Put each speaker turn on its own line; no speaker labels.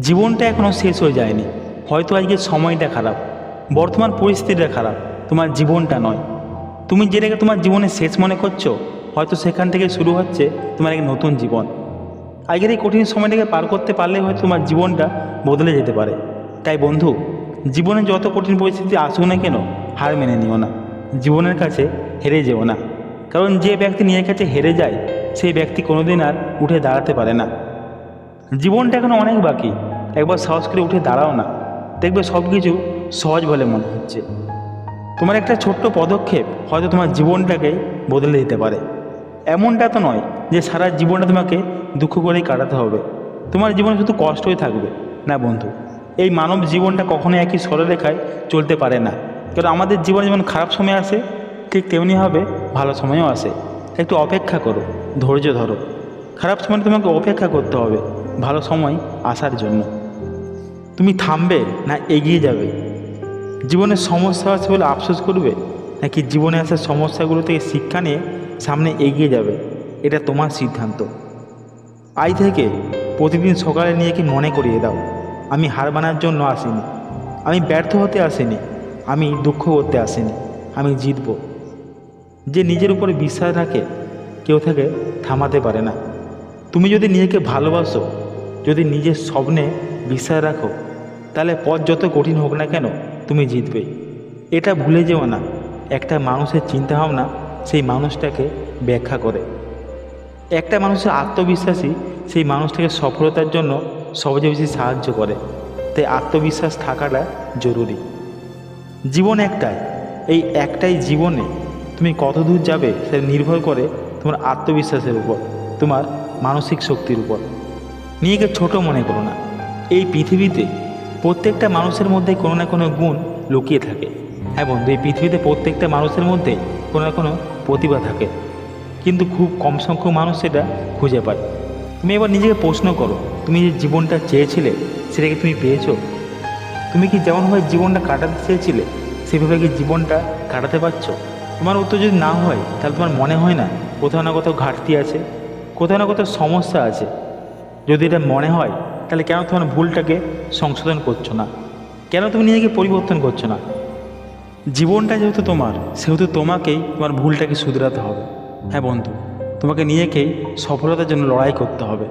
জীবনটা এখনও শেষ হয়ে যায়নি। হয়তো আজকে সময়টা খারাপ, বর্তমান পরিস্থিতিটা খারাপ, তোমার জীবনটা নয়। তুমি যেটাকে তোমার জীবনে শেষ মনে করছ, হয়তো সেখান থেকে শুরু হচ্ছে তোমার এক নতুন জীবন। আজকের এই কঠিন সময়টাকে পার করতে পারলে হয়তো তোমার জীবনটা বদলে যেতে পারে। তাই বন্ধু, জীবনে যত কঠিন পরিস্থিতি আসুক না কেন, হার মেনে নিও না। জীবনের কাছে হেরে যেও না। কারণ যে ব্যক্তি নিজের কাছে হেরে যায়, সেই ব্যক্তি কোনোদিন আর উঠে দাঁড়াতে পারে না। জীবনটা এখনও অনেক বাকি। একবার সাহস করে উঠে দাঁড়াও না। দেখবে সব কিছু সহজ বলে মনে হচ্ছে। তোমার একটা ছোট্ট পদক্ষেপ হয়তো তোমার জীবনটাকে বদলে দিতে পারে। এমনটা তো নয় যে সারা জীবনটা তোমাকে দুঃখ করেই কাটাতে হবে। তোমার জীবনে শুধু কষ্টই থাকবে। না বন্ধু, এই মানব জীবনটা কখনো একই সরলরেখায় চলতে পারে না। কারণ আমাদের জীবনে যেমন খারাপ সময় আসে, ঠিক তেমনিভাবে ভালো সময়ও আসে। একটু অপেক্ষা করো, ধৈর্য ধরো। খারাপ সময় তোমাকে অপেক্ষা করতে হবে, ভালো সময় আসার জন্য। তুমি থামবে না এগিয়ে যাবে? জীবনের সমস্যা আছে বলে আফসোস করবে? নাকি জীবনে আসা সমস্যাগুলো থেকে শিক্ষা নিয়ে সামনে এগিয়ে যাবে? এটা তোমার সিদ্ধান্ত। আজ থেকে প্রতিদিন সকালে নিজেকে মনে করিয়ে দাও। আমি হার মানার জন্য আসিনি। আমি ব্যর্থ হতে আসিনি। আমি দুঃখ করতে আসিনি। আমি জিতব। যে নিজের উপরে বিশ্বাস রাখে, কেউ তাকে থামাতে পারে না। তুমি যদি নিজেকে ভালোবাসো, যদি নিজের স্বপ্নে বিশ্বাস রাখো, তাহলে পথ যত কঠিন হোক না কেন তুমি জিতবে। এটা ভুলে যেও না, একটা মানুষের চিন্তাভাবনা সেই মানুষটাকে ব্যাখ্যা করে। একটা মানুষের আত্মবিশ্বাসী সেই মানুষটাকে সফলতার জন্য সবচেয়ে বেশি সাহায্য করে। তাই আত্মবিশ্বাস থাকাটা জরুরি। জীবন একটাই, এই একটাই জীবনে তুমি কত দূর যাবে সেটা নির্ভর করে তোমার আত্মবিশ্বাসের উপর, তোমার মানসিক শক্তির উপর। নিজেকে ছোট মনে করো না। এই পৃথিবীতে প্রত্যেকটা মানুষের মধ্যে কোনো না কোনো গুণ লুকিয়ে থাকে। হ্যাঁ বন্ধু, এই পৃথিবীতে প্রত্যেকটা মানুষের মধ্যে কোনো না কোনো প্রতিভা থাকে। কিন্তু খুব কম সংখ্যক মানুষ সেটা খুঁজে পায়। তুমি এবার নিজেকে প্রশ্ন করো, তুমি যে জীবনটা চেয়েছিলে সেটাকে তুমি পেয়েছ? তুমি কি যেমনভাবে জীবনটা কাটাতে চেয়েছিলে, সেভাবে কি জীবনটা কাটাতে পারছ? তোমার উত্তর যদি না হয়, তাহলে তোমার মনে হয় না কোথাও না কোথাও ঘাটতি আছে, কোথাও না কোথাও সমস্যা আছে। যদি এটা মনে হয় তাহলে কেন তোমার ভুলটাকে সংশোধন করছ না? কেন তুমি নিজেকে পরিবর্তন করছ না? জীবনটা যেহেতু তোমার, সেহেতু তোমাকেই তোমার ভুলটাকে শুধরাতে হবে। হ্যাঁ বন্ধু, তোমাকে নিজেকেই সফলতার জন্য লড়াই করতে হবে।